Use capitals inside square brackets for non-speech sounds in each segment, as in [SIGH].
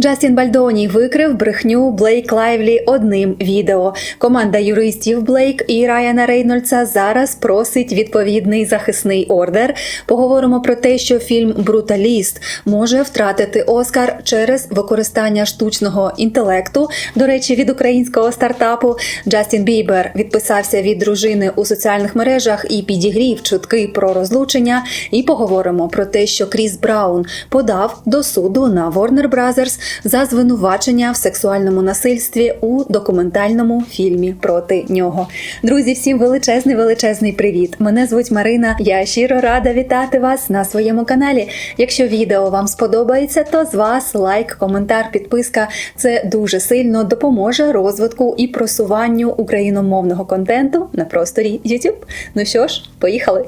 Джастін Бальдоні викрив брехню Блейк Лайвлі одним відео. Команда юристів Блейк і Райана Рейнольдса зараз просить відповідний захисний ордер. Поговоримо про те, що фільм Бруталіст може втратити Оскар через використання штучного інтелекту. До речі, від українського стартапу Джастін Бібер відписався від дружини у соціальних мережах і підігрів чутки про розлучення. І поговоримо про те, що Кріс Браун подав до суду на Warner Brothers за звинувачення в сексуальному насильстві у документальному фільмі проти нього. Друзі, всім величезний величезний привіт! Мене звуть Марина. Я щиро рада вітати вас на своєму каналі. Якщо відео вам сподобається, то з вас лайк, коментар, підписка це дуже сильно допоможе розвитку і просуванню україномовного контенту на просторі YouTube. Ну що ж, поїхали!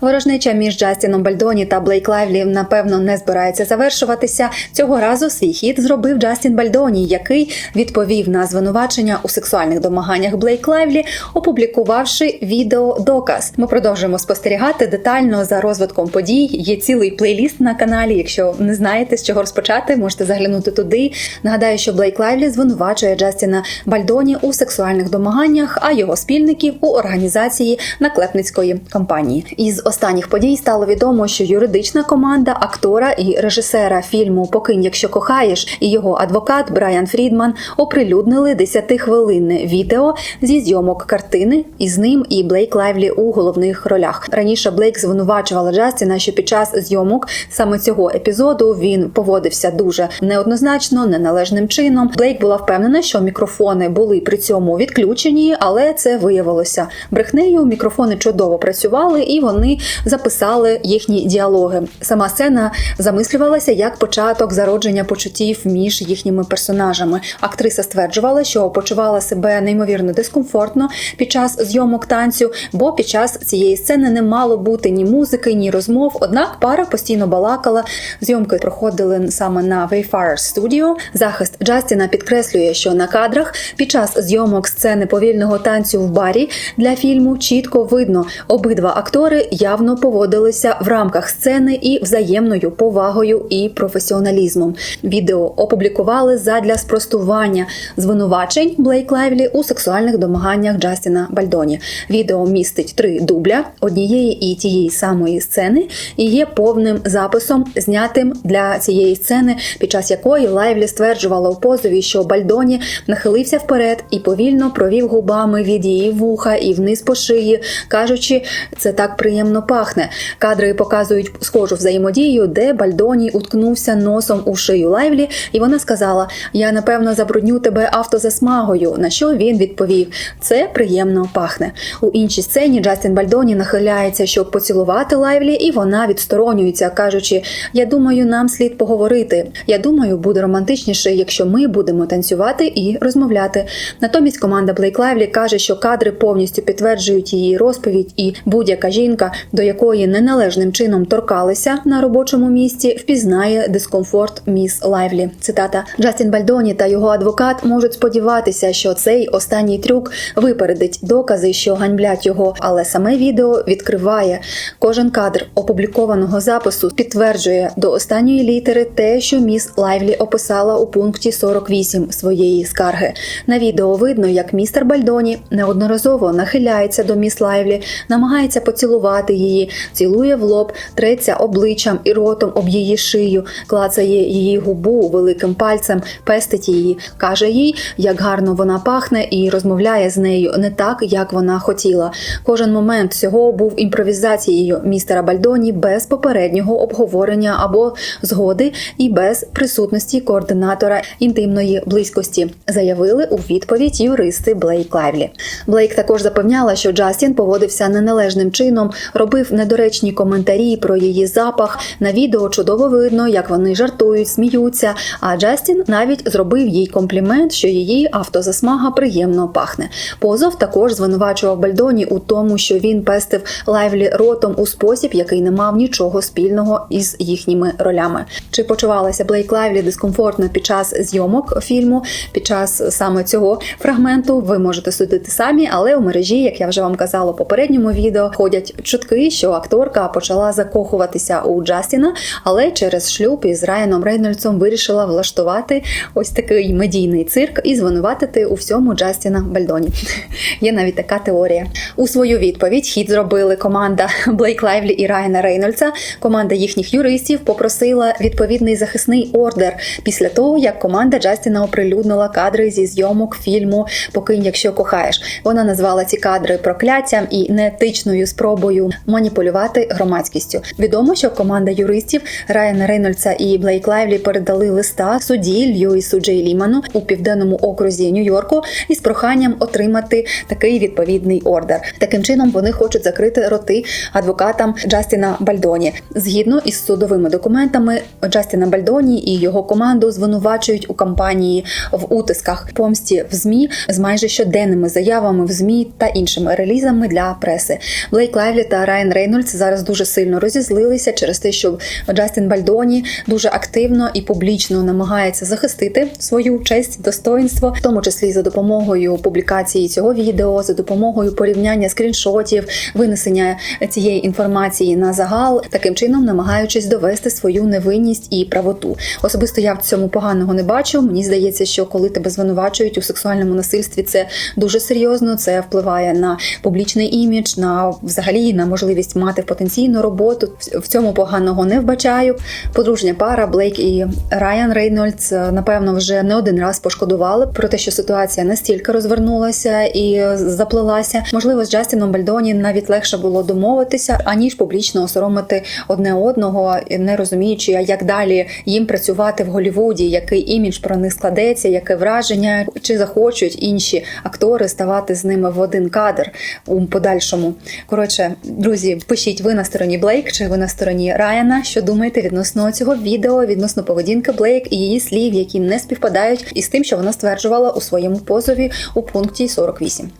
Ворожнеча між Джастіном Бальдоні та Блейк Лайвлі напевно не збирається завершуватися. Цього разу свій хід зробив Джастін Бальдоні, який відповів на звинувачення у сексуальних домаганнях Блейк Лайвлі, опублікувавши відеодоказ. Ми продовжуємо спостерігати детально за розвитком подій. Є цілий плейліст на каналі. Якщо не знаєте з чого розпочати, можете заглянути туди. Нагадаю, що Блейк Лайвлі звинувачує Джастіна Бальдоні у сексуальних домаганнях, а його спільників у організації наклепницької кампанії. Із останніх подій стало відомо, що юридична команда актора і режисера фільму Покинь, якщо кохаєш, і його адвокат Брайан Фрідман оприлюднили 10-хвилинне відео зі зйомок картини, і з ним і Блейк Лайвлі у головних ролях. Раніше Блейк звинувачувала Джастіна, що під час зйомок саме цього епізоду він поводився дуже неоднозначно, неналежним чином. Блейк була впевнена, що мікрофони були при цьому відключені, але це виявилося брехнею. Мікрофони чудово працювали і вони записали їхні діалоги. Сама сцена замислювалася як початок зародження почуттів між їхніми персонажами. Актриса стверджувала, що почувала себе неймовірно дискомфортно під час зйомок танцю, бо під час цієї сцени не мало бути ні музики, ні розмов. Однак пара постійно балакала. Зйомки проходили саме на Wayfarer Studio. Захист Джастіна підкреслює, що на кадрах під час зйомок сцени повільного танцю в барі для фільму чітко видно, обидва актори явно поводилися в рамках сцени і взаємною повагою і професіоналізмом. Відео опублікували задля спростування звинувачень Блейк Лайвлі у сексуальних домаганнях Джастіна Бальдоні. Відео містить три дубля однієї і тієї самої сцени і є повним записом, знятим для цієї сцени, під час якої Лайвлі стверджувала у позові, що Бальдоні нахилився вперед і повільно провів губами від її вуха і вниз по шиї, кажучи, це так приємно пахне. Кадри показують схожу взаємодію, де Бальдоні уткнувся носом у шию Лайвлі, і вона сказала: Я напевно забрудню тебе автозасмагою. На що він відповів: Це приємно пахне. У іншій сцені Джастін Бальдоні нахиляється, щоб поцілувати Лайвлі, і вона відсторонюється, кажучи: Я думаю, нам слід поговорити. Я думаю, буде романтичніше, якщо ми будемо танцювати і розмовляти. Натомість команда Блейк Лайвлі каже, що кадри повністю підтверджують її розповідь, і будь-яка жінка, до якої неналежним чином торкалися на робочому місці, впізнає дискомфорт міс Лайвлі. Цитата Джастін Бальдоні та його адвокат можуть сподіватися, що цей останній трюк випередить докази, що ганьблять його, але саме відео відкриває кожен кадр опублікованого запису, підтверджує до останньої літери те, що міс Лайвлі описала у пункті 48 своєї скарги. На відео видно, як містер Бальдоні неодноразово нахиляється до міс Лайвлі, намагається поцілувати її, цілує в лоб, треться обличчям і ротом об її шию, клацає її губу великим пальцем, пестить її, каже їй, як гарно вона пахне, і розмовляє з нею не так, як вона хотіла. Кожен момент цього був імпровізацією містера Бальдоні без попереднього обговорення або згоди і без присутності координатора інтимної близькості, заявили у відповідь юристи Блейк Лайвлі. Блейк також запевняла, що Джастін поводився неналежним чином, робив недоречні коментарі про її запах. На відео чудово видно, як вони жартують, сміються. А Джастін навіть зробив їй комплімент, що її автозасмага приємно пахне. Позов також звинувачував Бальдоні у тому, що він пестив Лайвлі ротом у спосіб, який не мав нічого спільного із їхніми ролями. Чи почувалася Блейк Лайвлі дискомфортно під час зйомок фільму, під час саме цього фрагменту? Ви можете судити самі, але у мережі, як я вже вам казала у попередньому відео, ходять чутки чутки, що акторка почала закохуватися у Джастіна, але через шлюб із Райаном Рейнольдсом вирішила влаштувати ось такий медійний цирк і звинуватити у всьому Джастіна Бальдоні. [LAUGHS] Є навіть така теорія. У свою відповідь хід зробили команда Блейк Лайвлі і Райана Рейнольдса. Команда їхніх юристів попросила відповідний захисний ордер після того, як команда Джастіна оприлюднила кадри зі зйомок фільму Покинь, якщо кохаєш. Вона назвала ці кадри прокляттям і неетичною спробою маніпулювати громадськістю. Відомо, що команда юристів Райана Рейнольдса і Блейк Лайвлі передали листа судді Льюісу Джей Ліману у південному окрузі Нью-Йорку із проханням отримати такий відповідний ордер. Таким чином вони хочуть закрити роти адвокатам Джастіна Бальдоні. Згідно із судовими документами, Джастіна Бальдоні і його команду звинувачують у кампанії в утисках помсті в змі з майже щоденними заявами в змі та іншими релізами для преси. Блейк Лайвлі та Райан Рейнольдс зараз дуже сильно розізлилися через те, що Джастін Бальдоні дуже активно і публічно намагається захистити свою честь, достоинство, в тому числі за допомогою публікації цього відео, за допомогою порівняння скріншотів, винесення цієї інформації на загал, таким чином намагаючись довести свою невинність і правоту. Особисто я в цьому поганого не бачу. Мені здається, що коли тебе звинувачують у сексуальному насильстві, це дуже серйозно. Це впливає на публічний імідж, на взагалі на можливість мати потенційну роботу. В цьому поганого не вбачаю. Подружня пара Блейк і Райан Рейнольдс напевно вже не один раз пошкодували про те, що ситуація настільки розвернулася і заплилася. Можливо, з Джастіном Бальдоні навіть легше було домовитися, аніж публічно осоромити одне одного, не розуміючи, як далі їм працювати в Голівуді, який імідж про них складеться, яке враження, чи захочуть інші актори ставати з ними в один кадр у подальшому. Коротше, друзі, пишіть ви на стороні Блейк чи ви на стороні Райана. Що думаєте відносно цього відео, відносно поведінки Блейк і її слів, які не співпадають із тим, що вона стверджувала у своєму позові у пункті 48.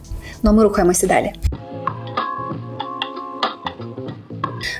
Ну ми рухаємося далі.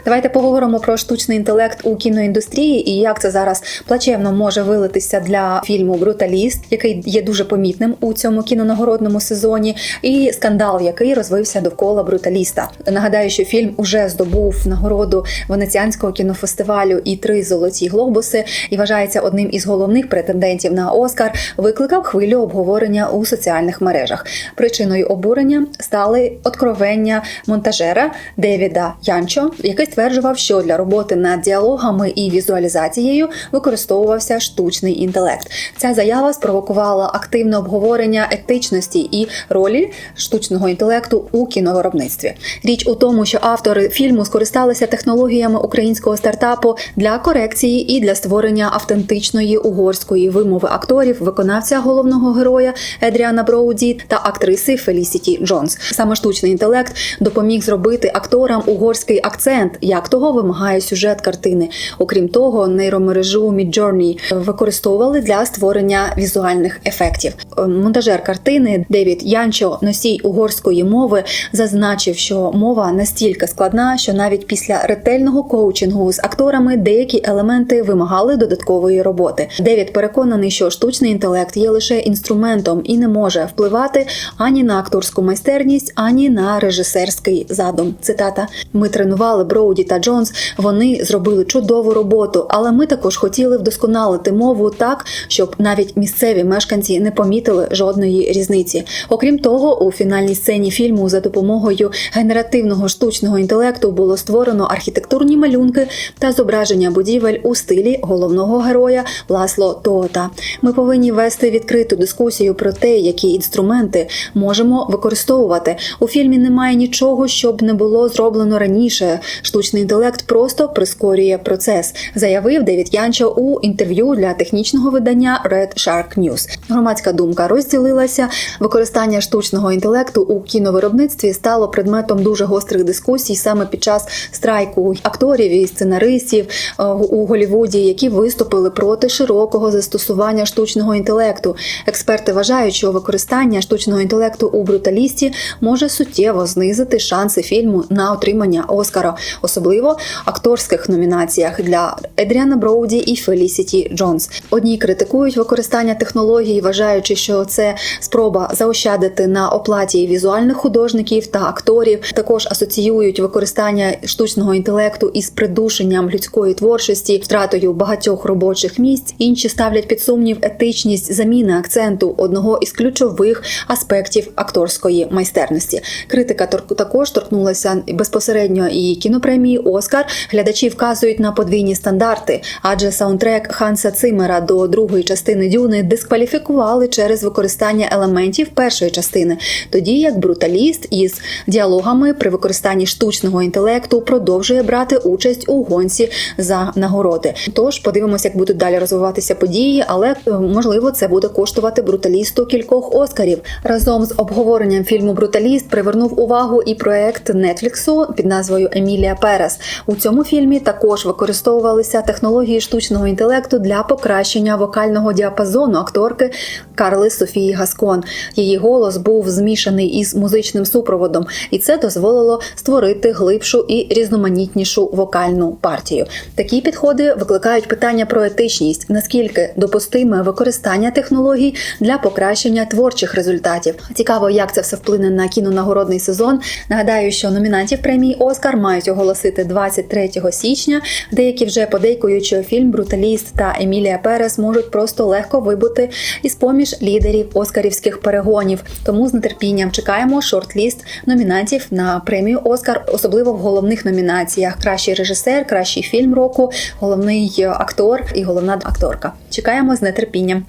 Давайте поговоримо про штучний інтелект у кіноіндустрії і як це зараз плачевно може вилитися для фільму Бруталіст, який є дуже помітним у цьому кінонагородному сезоні, і скандал, який розвився довкола бруталіста. Нагадаю, що фільм уже здобув нагороду венеціанського кінофестивалю і три золоті глобуси, і вважається одним із головних претендентів на Оскар. Викликав хвилю обговорення у соціальних мережах. Причиною обурення стали откровення монтажера Девіда Янчо, який стверджував, що для роботи над діалогами і візуалізацією використовувався штучний інтелект. Ця заява спровокувала активне обговорення етичності і ролі штучного інтелекту у кіновиробництві. Річ у тому, що автори фільму скористалися технологіями українського стартапу для корекції і для створення автентичної угорської вимови акторів, виконавця головного героя Едріана Броуді та актриси Фелісіті Джонс. Саме штучний інтелект допоміг зробити акторам угорський акцент, як того вимагає сюжет картини. Окрім того, нейромережу Midjourney використовували для створення візуальних ефектів. Монтажер картини Девід Янчо, носій угорської мови, зазначив, що мова настільки складна, що навіть після ретельного коучингу з акторами деякі елементи вимагали додаткової роботи. Девід переконаний, що штучний інтелект є лише інструментом і не може впливати ані на акторську майстерність, ані на режисерський задум. Цитата: ми тренували Броуді та Джонс. Вони зробили чудову роботу, але ми також хотіли вдосконалити мову так, щоб навіть місцеві мешканці не помітили жодної різниці. Окрім того, у фінальній сцені фільму за допомогою генеративного штучного інтелекту було створено архітектурні малюнки та зображення будівель у стилі головного героя Ласло Тоота. Ми повинні вести відкриту дискусію про те, які інструменти можемо використовувати. У фільмі немає нічого, щоб не було зроблено раніше. Штучний інтелект просто прискорює процес, заявив Девід Янчо у інтерв'ю для технічного видання Red Shark News. Громадська думка розділилася. Використання штучного інтелекту у кіновиробництві стало предметом дуже гострих дискусій саме під час страйку акторів і сценаристів е, у Голівуді, які виступили проти широкого застосування штучного інтелекту. Експерти вважають, що використання штучного інтелекту у бруталісті може суттєво знизити шанси фільму на отримання Оскара. Особливо акторських номінаціях для Едріана Броуді і Фелісіті Джонс. Одні критикують використання технологій, вважаючи, що це спроба заощадити на оплаті візуальних художників та акторів. Також асоціюють використання штучного інтелекту із придушенням людської творчості, втратою багатьох робочих місць. Інші ставлять під сумнів етичність заміни акценту одного із ключових аспектів акторської майстерності. Критика також торкнулася безпосередньо і кінопремії Оскар. Глядачі вказують на подвійні стандарти, адже саундтрек Ханса Цимера до другої частини Дюни дискваліфікували через використання елементів першої частини, тоді як бруталіст із діалогами при використанні штучного інтелекту продовжує брати участь у гонці за нагороди. Тож подивимося, як будуть далі розвиватися події, але е, можливо це буде коштувати бруталісту кількох оскарів. Разом з обговоренням фільму Бруталіст привернув увагу і проект Нетфліксу під назвою Емілія Перес. У цьому фільмі також використовувалися технології штучного інтелекту для покращення вокального діапазону акторки Карли Софії Гаскон. Її голос був змішаний із музичним супроводом, і це дозволило створити глибшу і різноманітнішу вокальну партію. Такі підходи викликають питання про етичність, наскільки допустиме використання технологій для покращення творчих результатів. Цікаво, як це все вплине на кінонагородний сезон. Нагадаю, що номінантів премії Оскар мають оголосити 23 січня. Деякі вже подейкують, фільм Бруталіст та Емілія Перес можуть просто легко вибути із поміж лідерів оскарівських перегонів. Тому з нетерпінням чекаємо шорт-ліст номінантів на премію Оскар, особливо в головних номінаціях: кращий режисер, кращий фільм року, головний актор і головна акторка. Чекаємо з нетерпінням.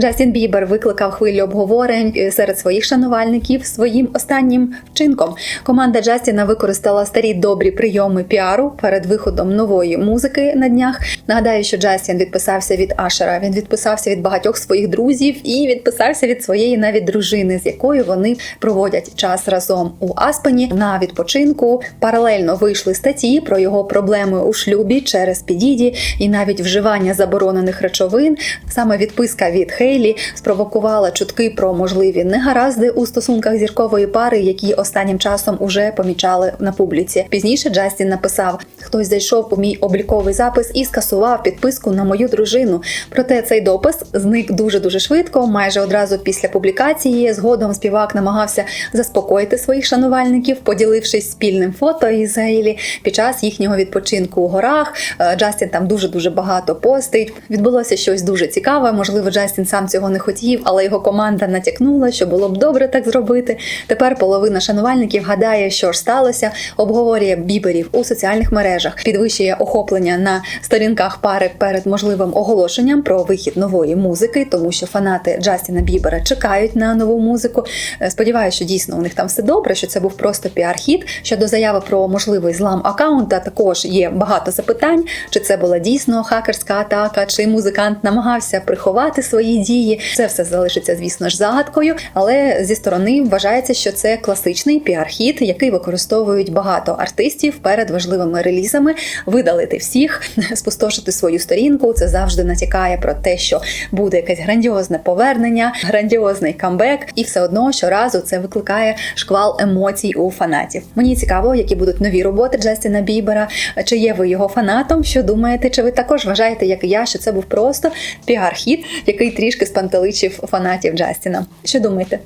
Джастін Бібер викликав хвилю обговорень е, серед своїх шанувальників своїм останнім вчинком. Команда Джастіна використала старі добрі прийоми піару перед виходом нової музики на днях. Нагадаю, що Джастін відписався від Ашера. Він відписався від багатьох своїх друзів і відписався від своєї навіть дружини, з якою вони проводять час разом у Аспені на відпочинку. Паралельно вийшли статті про його проблеми у шлюбі через підіді і навіть вживання заборонених речовин. Саме відписка від Хейлі спровокувала чутки про можливі негаразди у стосунках зіркової пари, які останнім часом уже помічали на публіці. Пізніше Джастін написав: хтось зайшов у мій обліковий запис і скасував підписку на мою дружину. Проте цей допис зник дуже дуже швидко, майже одразу після публікації. Згодом співак намагався заспокоїти своїх шанувальників, поділившись спільним фото із Гейлі під час їхнього відпочинку у горах. Е, Джастін там дуже дуже багато постить. Відбулося щось дуже цікаве. Можливо, Джастін сам цього не хотів, але його команда натякнула, що було б добре так зробити. Тепер половина шанувальників гадає, що ж сталося, обговорює біберів у соціальних мережах, підвищує охоплення на сторінках пари перед можливим оголошенням про вихід нової музики, тому що фанати Джастіна Бібера чекають на нову музику. Е, Сподіваюся, що дійсно у них там все добре, що це був просто піар-хід. Щодо заяви про можливий злам акаунта, також є багато запитань, чи це була дійсно хакерська атака, чи музикант намагався приховати свої дії. Це все залишиться, звісно ж, загадкою, але зі сторони вважається, що це класичний піар-хід, який використовують багато артистів перед важливими релізами. Видалити всіх, [LAUGHS] спустошити свою сторінку. Це завжди натякає про те, що буде якесь грандіозне повернення, грандіозний камбек, і все одно щоразу це викликає шквал емоцій у фанатів. Мені цікаво, які будуть нові роботи Джастіна Бібера. Чи є ви його фанатом? Що думаєте? Чи ви також вважаєте, як і я, що це був просто піар-хід, який трішки спантеличив фанатів Джастіна? Що думаєте?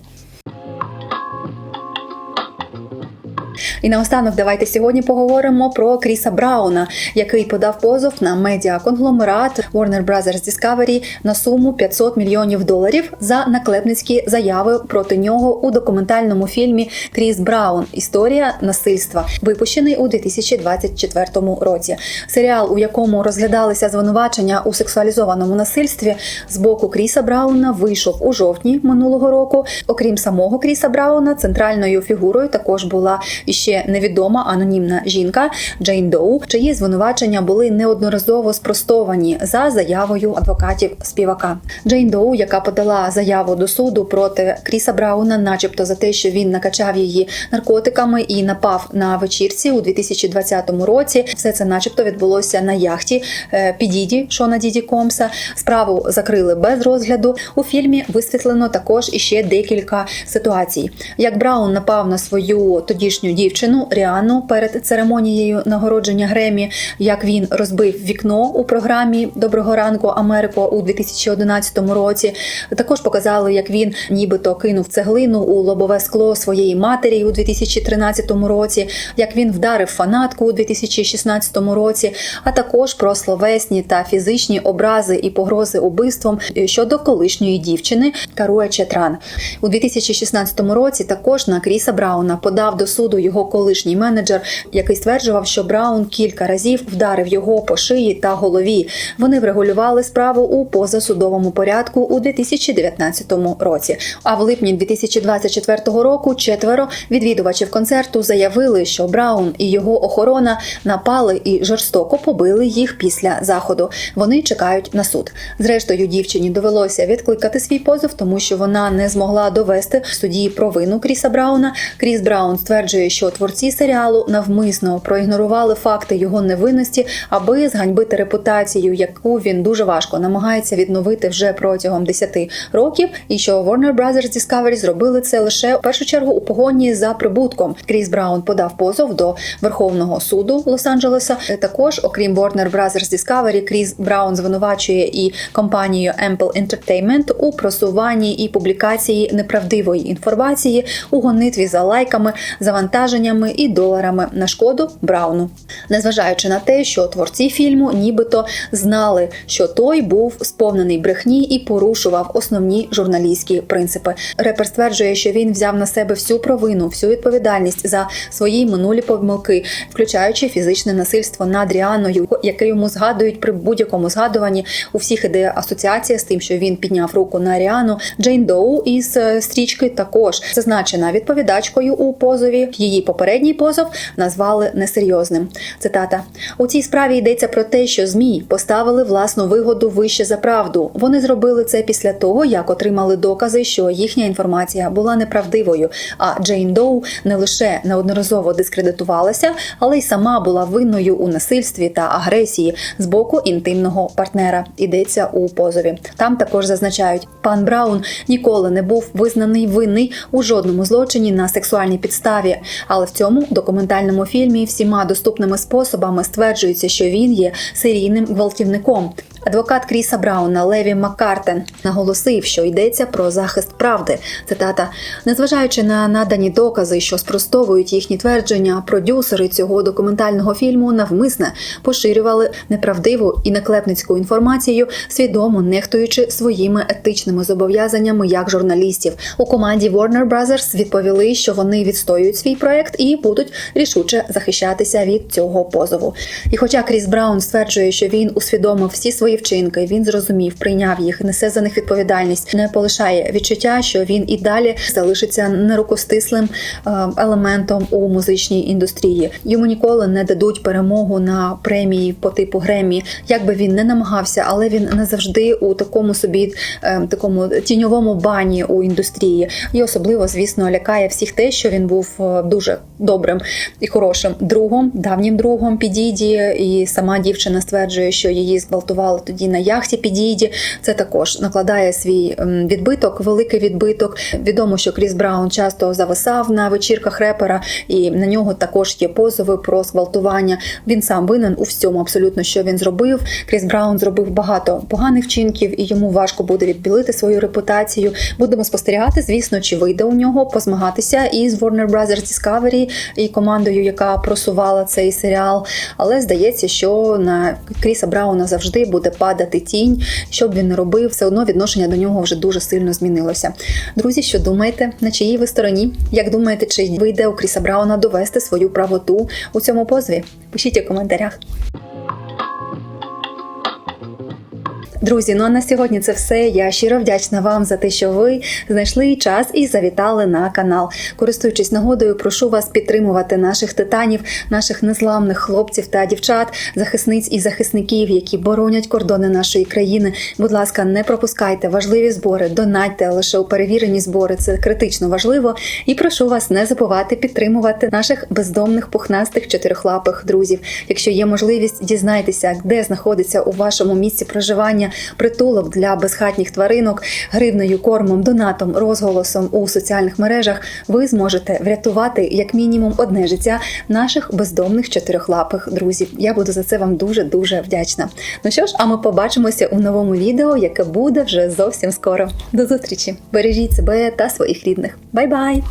І наостанок давайте сьогодні поговоримо про Кріса Брауна, який подав позов на медіаконгломерат Warner Bros. Discovery на суму 500 мільйонів доларів за наклепницькі заяви проти нього у документальному фільмі Кріс Браун Історія насильства, випущений у 2024 році. Серіал, у якому розглядалися звинувачення у сексуалізованому насильстві з боку Кріса Брауна, вийшов у жовтні минулого року. Окрім самого Кріса Брауна, центральною фігурою також була іще ще невідома анонімна жінка Джейн Доу, чиї звинувачення були неодноразово спростовані за заявою адвокатів співака. Джейн Доу, яка подала заяву до суду проти Кріса Брауна, начебто за те, що він накачав її наркотиками і напав на вечірці у 2020 році. Все це, начебто, відбулося на яхті е, Підіді Шона Діді Комса. Справу закрили без розгляду. У фільмі висвітлено також іще декілька ситуацій. Як Браун напав на свою тодішню дівчину Ріану перед церемонією нагородження Гремі, як він розбив вікно у програмі Доброго ранку Америко у 2011 році. Також показали, як він нібито кинув цеглину у лобове скло своєї матері у 2013 році, як він вдарив фанатку у 2016 році, а також про словесні та фізичні образи і погрози убивством щодо колишньої дівчини Каруе Четран. У 2016 році також на Кріса Брауна подав до суду його колишній менеджер, який стверджував, що Браун кілька разів вдарив його по шиї та голові. Вони врегулювали справу у позасудовому порядку у 2019 році. А в липні 2024 року четверо відвідувачів концерту заявили, що Браун і його охорона напали і жорстоко побили їх після заходу. Вони чекають на суд. Зрештою, дівчині довелося відкликати свій позов, тому що вона не змогла довести в суді провину Кріса Брауна. Кріс Браун стверджує, що творці серіалу навмисно проігнорували факти його невинності, аби зганьбити репутацію, яку він дуже важко намагається відновити вже протягом 10 років. І що Warner Brothers Discovery зробили це лише в першу чергу у погоні за прибутком. Кріс Браун подав позов до Верховного суду Лос-Анджелеса. Також, окрім Warner Brothers Discovery, Кріс Браун звинувачує і компанію Ample Entertainment у просуванні і публікації неправдивої інформації у гонитві за лайками, завантаженнями і доларами на шкоду Брауну, незважаючи на те, що творці фільму нібито знали, що той був сповнений брехні і порушував основні журналістські принципи. Репер стверджує, що він взяв на себе всю провину, всю відповідальність за свої минулі помилки, включаючи фізичне насильство над Ріаною, яке йому згадують при будь-якому згадуванні. У всіх іде асоціація з тим, що він підняв руку на Ріану. Джейн Доу із е, стрічки також зазначена відповідачкою у позові. Її попередній позов назвали несерйозним. Цитата у цій справі йдеться про те, що змі поставили власну вигоду вище за правду. Вони зробили це після того, як отримали докази, що їхня інформація була неправдивою. А Джейн Доу не лише неодноразово дискредитувалася, але й сама була винною у насильстві та агресії з боку інтимного партнера. Йдеться у позові. Там також зазначають, пан Браун ніколи не був визнаний винний у жодному злочині на сексуальній підставі, але в цьому документальному фільмі всіма доступними способами стверджується, що він є серійним гвалтівником. Адвокат Кріса Брауна Леві Маккартен наголосив, що йдеться про захист правди. Цитата: незважаючи на надані докази, що спростовують їхні твердження, продюсери цього документального фільму навмисне поширювали неправдиву і наклепницьку інформацію, свідомо нехтуючи своїми етичними зобов'язаннями як журналістів. У команді Warner Brothers відповіли, що вони відстоюють свій проект і будуть рішуче захищатися від цього позову. І, хоча Кріс Браун стверджує, що він усвідомив всі свої вчинки, він зрозумів, прийняв їх, несе за них відповідальність, не полишає відчуття, що він і далі залишиться нерукостислим е, елементом у музичній індустрії. Йому ніколи не дадуть перемогу на премії по типу Гремі, як би він не намагався, але він не завжди у такому собі е, такому тіньовому бані у індустрії. І особливо, звісно, лякає всіх те, що він був е, дуже добрим і хорошим другом, давнім другом Підіді, і сама дівчина стверджує, що її зґвалтували тоді на яхті Підіді. Це також накладає свій відбиток, великий відбиток. Відомо, що Кріс Браун часто зависав на вечірках репера, і на нього також є позови про зґвалтування. Він сам винен у всьому, абсолютно, що він зробив. Кріс Браун зробив багато поганих вчинків, і йому важко буде відбілити свою репутацію. Будемо спостерігати, звісно, чи вийде у нього позмагатися із Warner Brothers Discovery і командою, яка просувала цей серіал. Але здається, що на Кріса Брауна завжди буде падати тінь. Що б він не робив, все одно відношення до нього вже дуже сильно змінилося. Друзі, що думаєте? На чиїй ви стороні? Як думаєте, чи вийде у Кріса Брауна довести свою правоту у цьому позові? Пишіть у коментарях. Друзі, ну а на сьогодні це все. Я щиро вдячна вам за те, що ви знайшли час і завітали на канал. Користуючись нагодою, прошу вас підтримувати наших титанів, наших незламних хлопців та дівчат, захисниць і захисників, які боронять кордони нашої країни. Будь ласка, не пропускайте важливі збори, донатьте лише у перевірені збори. Це критично важливо. І прошу вас не забувати підтримувати наших бездомних пухнастих чотирихлапих друзів. Якщо є можливість, дізнайтеся, де знаходиться у вашому місці проживання притулок для безхатніх тваринок, гривнею, кормом, донатом, розголосом у соціальних мережах. Ви зможете врятувати як мінімум одне життя наших бездомних чотирихлапих друзів. Я буду за це вам дуже дуже вдячна. Ну що ж, а ми побачимося у новому відео, яке буде вже зовсім скоро. До зустрічі! Бережіть себе та своїх рідних. Бай-бай!